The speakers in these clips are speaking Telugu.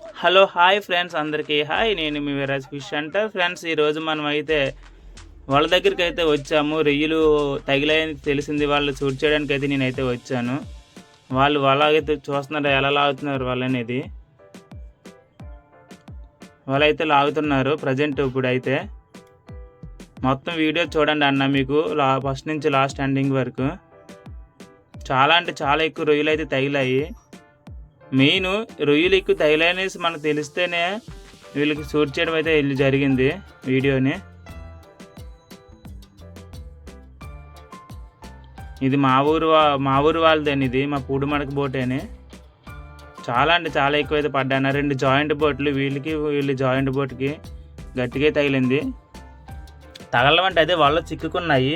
హలో హాయ్ ఫ్రెండ్స్ అందరికీ. హాయ్ నేను మీ విరాజ్ ఫిష్ అంటారు ఫ్రెండ్స్ ఈరోజు మనం అయితే వాళ్ళ దగ్గరికి అయితే వచ్చాము. రొయ్యలు తగిలాయని తెలిసింది వాళ్ళు షూట్ చేయడానికి అయితే నేనైతే వచ్చాను. వాళ్ళు వాళ్ళైతే చూస్తున్నారు ఎలా లాగుతున్నారు వాళ్ళనేది. వాళ్ళైతే లాగుతున్నారు ప్రజెంట్ ఇప్పుడు అయితే మొత్తం వీడియో చూడండి అన్న మీకు లా ఫస్ట్ నుంచి లాస్ట్ ఎండింగ్ వరకు. చాలా అంటే చాలా ఎక్కువ రొయ్యలు అయితే తగిలాయి. మెయిన్ రొయ్యలు ఎక్కువ తగిలనేసి మనకు తెలిస్తేనే వీళ్ళకి షూట్ చేయడం అయితే వెళ్ళి జరిగింది వీడియోని. ఇది మా ఊరు మా ఊరు వాళ్ళదేని ఇది మా పూడిమడక బోటేని. చాలా అంటే చాలా ఎక్కువ అయితే పడ్డాను. రెండు జాయింట్ బోట్లు వీళ్ళకి వీళ్ళు జాయింట్ బోట్కి గట్టిగా తగిలింది. తగలమంటే అదే వాళ్ళు చిక్కుకున్నాయి.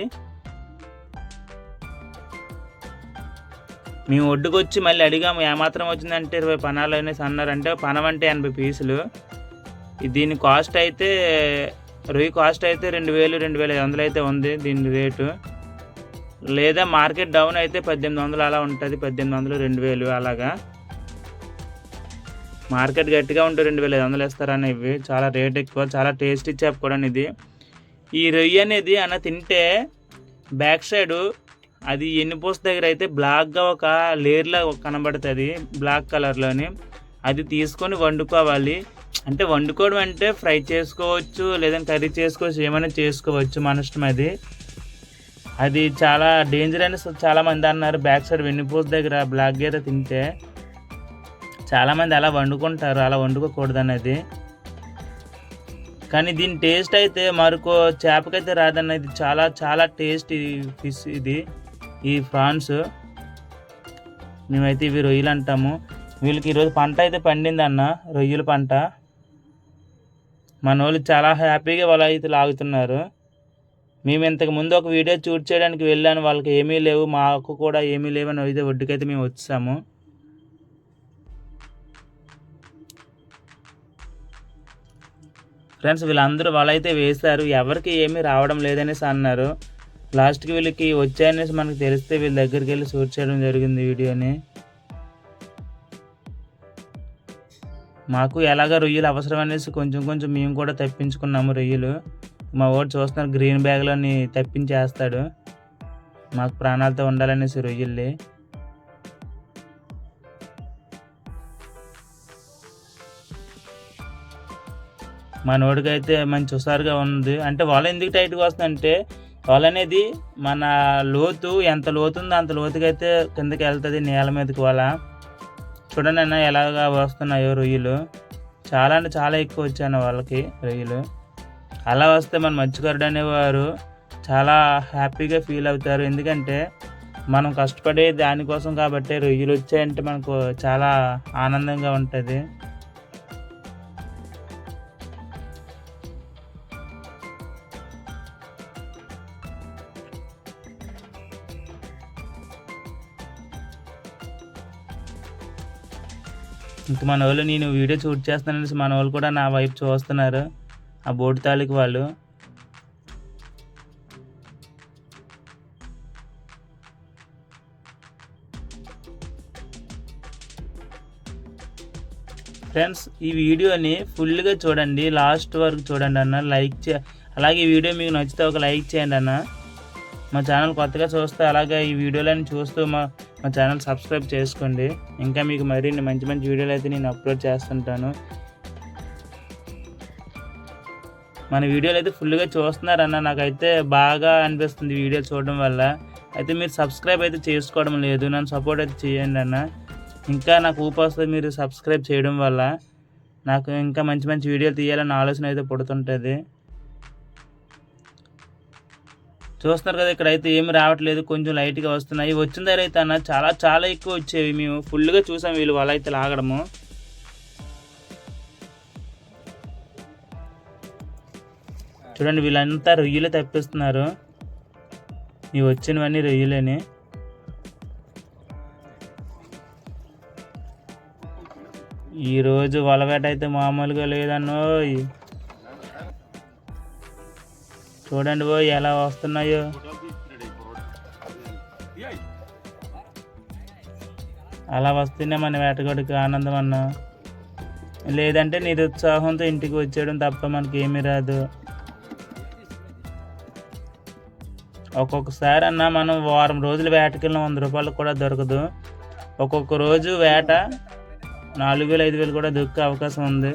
మేము ఒడ్డుకు వచ్చి మళ్ళీ అడిగాము ఏమాత్రం వచ్చిందంటే ఇరవై పనాలు అనేసి అన్నారంటే పనం అంటే ఎనభై పీసులు. దీని కాస్ట్ అయితే రొయ్యి కాస్ట్ అయితే రెండు వేలు రెండు వేల ఐదు వందలు అయితే ఉంది దీని రేటు. లేదా మార్కెట్ డౌన్ అయితే పద్దెనిమిది వందలు అలా ఉంటుంది పద్దెనిమిది వందలు రెండు వేలు అలాగా. మార్కెట్ గట్టిగా ఉంటే రెండు వేల ఐదు వందలు వేస్తారని ఇవి. చాలా రేట్ ఎక్కువ చాలా టేస్టీ చేప కూడా ఇది ఈ రొయ్యి అనేది అన్న తింటే బ్యాక్ సైడ్ అది ఎన్నిపోస దగ్గర అయితే బ్లాక్గా ఒక లేయర్లా కనబడుతుంది బ్లాక్ కలర్లోని అది తీసుకొని వండుకోవాలి. అంటే వండుకోవడం అంటే ఫ్రై చేసుకోవచ్చు లేదంటే కర్రీ చేసుకోవచ్చు ఏమైనా చేసుకోవచ్చు మన ఇష్టం అది. అది చాలా డేంజర్ అని చాలామంది అన్నారు బ్యాక్ సైడ్ వెన్నుపూస దగ్గర బ్లాక్ గీత తింటే చాలామంది అలా వండుకుంటారు అలా వండుకోకూడదు అనేది కానీ దీని టేస్ట్ అయితే మరొక చేపకైతే రాదన్నది చాలా చాలా టేస్ట్ ఫిష్ ఇది. ఈ ప్రాన్స్ మేమైతే ఇవి రొయ్యలు అంటాము. వీళ్ళకి ఈరోజు పంట అయితే పండింది అన్న రొయ్యల పంట. మన వాళ్ళు చాలా హ్యాపీగా వాళ్ళు అయితే లాగుతున్నారు. మేము ఇంతకు ముందు ఒక వీడియో షూట్ చేయడానికి వెళ్ళాను వాళ్ళకి ఏమీ లేవు మాకు కూడా ఏమీ లేవు అని అయితే ఒడ్డుకైతే మేము వచ్చాము. ఫ్రెండ్స్ వీళ్ళందరూ వాళ్ళైతే వేశారు ఎవరికి ఏమీ రావడం లేదనేసి అన్నారు. లాస్ట్కి వీళ్ళకి వచ్చాయనేసి మనకు తెలిస్తే వీళ్ళ దగ్గరికి వెళ్ళి షూట్ చేయడం జరిగింది వీడియోని. మాకు ఎలాగ రొయ్యలు అవసరం అనేసి కొంచెం కొంచెం మేము కూడా తెప్పించుకున్నాము రొయ్యలు. మా వాడు చూస్తున్నారు గ్రీన్ బ్యాగ్లోని తప్పించేస్తాడు. మాకు ప్రాణాలతో ఉండాలనేసి రొయ్యల్ని. మా నోడికైతే మంచి హుషారుగా ఉంది. అంటే వాళ్ళు ఎందుకు టైట్గా వస్తుందంటే వల అనేది మన లోతు ఎంత లోతు ఉందో అంత లోతుకైతే కిందకి వెళ్తుంది నేల మీదకి వల చూడండి అన్న ఎలాగా వస్తున్నాయో రొయ్యలు. చాలా అంటే చాలా ఎక్కువ వచ్చాను వాళ్ళకి రొయ్యలు. అలా వస్తే మన మత్స్యకారుడు అనేవారు చాలా హ్యాపీగా ఫీల్ అవుతారు. ఎందుకంటే మనం కష్టపడే దానికోసం కాబట్టి రొయ్యలు వచ్చాయంటే మనకు చాలా ఆనందంగా ఉంటుంది. ఇంక మన వాళ్ళు నేను వీడియో షూట్ చేస్తాననేసి మన వాళ్ళు కూడా నా వైపు చూస్తున్నారు. ఆ బోటు తాలూకు వాళ్ళు. ఫ్రెండ్స్ ఈ వీడియోని ఫుల్గా చూడండి. లాస్ట్ వరకు చూడండి అన్న. లైక్ చే అలాగే ఈ వీడియో మీకు నచ్చితే ఒక లైక్ చేయండి అన్న. మా ఛానల్ కొత్తగా చూస్తే అలాగే ఈ వీడియోలని చూస్తూ మా మా ఛానల్ సబ్స్క్రైబ్ చేసుకోండి. ఇంకా మీకు మరిన్ని మంచి మంచి వీడియోలు అయితే నేను అప్లోడ్ చేస్తుంటాను. మన వీడియోలు అయితే ఫుల్గా చూస్తున్నారన్న నాకైతే బాగా అనిపిస్తుంది వీడియో చూడడం వల్ల. అయితే మీరు సబ్స్క్రైబ్ అయితే చేసుకోవడం లేదు. నన్ను సపోర్ట్ అయితే చేయండి అన్న. ఇంకా నాకు ఊపు మీరు సబ్స్క్రైబ్ చేయడం వల్ల. నాకు ఇంకా మంచి మంచి వీడియోలు తీయాలని ఆలోచన అయితే పుడుతుంటుంది. చూస్తున్నారు కదా ఇక్కడ అయితే ఏమి రావట్లేదు. కొంచెం లైట్గా వస్తున్నాయి. వచ్చిన దగ్గర అయితే అన్న చాలా చాలా ఎక్కువ వచ్చేవి. మేము ఫుల్గా చూసాం వీళ్ళు వల అయితే లాగడము. చూడండి వీళ్ళంతా రొయ్యలు తెప్పిస్తున్నారు. ఇవి వచ్చినవన్నీ రొయ్యలేని. ఈరోజు వలవేట అయితే మామూలుగా లేదన్నోయ్. చూడండి పోయి ఎలా వస్తున్నాయో. అలా వస్తేనే మన వేటగాడికి ఆనందం అన్న. లేదంటే నిరుత్సాహంతో ఇంటికి వచ్చేయడం తప్ప మనకి ఏమీ రాదు. ఒక్కొక్కసారి అన్న మనం వారం రోజులు వేటకెళ్ళిన వంద రూపాయలు కూడా దొరకదు. ఒక్కొక్క రోజు వేట నాలుగు వేలు ఐదు వేలు కూడా దొరికే అవకాశం ఉంది.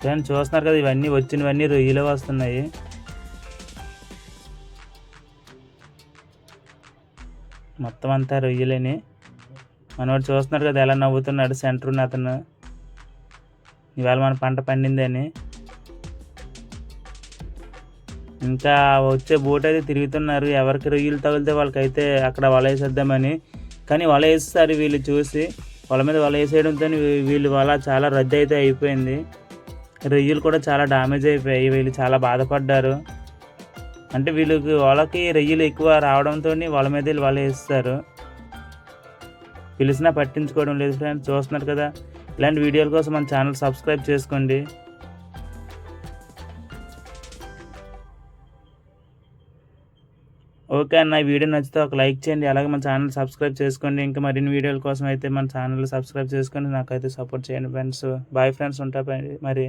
ఫ్రెండ్స్ చూస్తున్నారు కదా ఇవన్నీ వచ్చినవన్నీ రొయ్యలు వస్తున్నాయి. మొత్తం అంతా రొయ్యలేని మనవాడు చూస్తున్నారు కదా ఎలా నవ్వుతున్నాడు సెంటర్ ఉన్న అతను. ఇవాళ మన పంట పండిందని. ఇంకా వచ్చే బోట్ అయితే తిరుగుతున్నారు. ఎవరికి రొయ్యలు తగిలితే వాళ్ళకైతే అక్కడ వల వేసేద్దామని. కానీ వల వేస్తారు వీళ్ళు చూసి. వల మీద వల వేసేయడంతో వీళ్ళు వల చాలా రద్దు అయితే అయిపోయింది. రొయ్యలు కూడా చాలా డ్యామేజ్ అయిపోయాయి. వీళ్ళు చాలా బాధపడ్డారు. అంటే వీళ్ళకి వాళ్ళకి రొయ్యలు ఎక్కువ రావడంతో వాళ్ళ మీద వీళ్ళు వల వేస్తారు పిలిచినా పట్టించుకోవడం లేదు ఫ్రెండ్స్. చూస్తున్నారు కదా. ఇలాంటి వీడియోల కోసం మన ఛానల్ సబ్స్క్రైబ్ చేసుకోండి. ఓకే అన్న వీడియో నచ్చితే ఒక లైక్ చేయండి అలాగే మన ఛానల్ సబ్స్క్రైబ్ చేసుకోండి. ఇంకా మరిన్ని వీడియోల కోసం అయితే మన ఛానల్ సబ్స్క్రైబ్ చేసుకొని నాకైతే సపోర్ట్ చేయండి ఫ్రెండ్స్. బాయ్ ఫ్రెండ్స్ ఉంటా మరి.